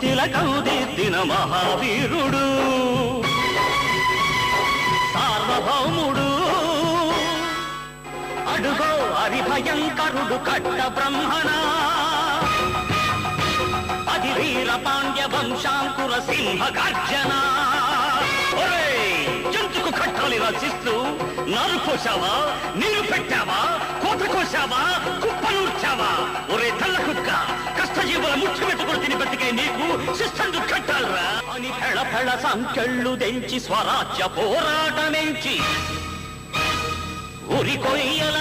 తిలకం దిద్దిన మహావీరుడు. సార్వభౌముడు. అడుగో హరిభయంకరుడు కట్ట బ్రహ్మణ అది వీర పాండ్య వంశాంకుర సింహ గర్జన. ఒరేయ్, జంతుకు కట్టాలి రచిస్తూ నారు కోసావా నీకు శిస్తందు కట్టాలరా? అని ఫెళ ఫెళ సంకెళ్ళు దెంచి స్వరాజ్య పోరాటమెంచి. ఉరి కొయ్యల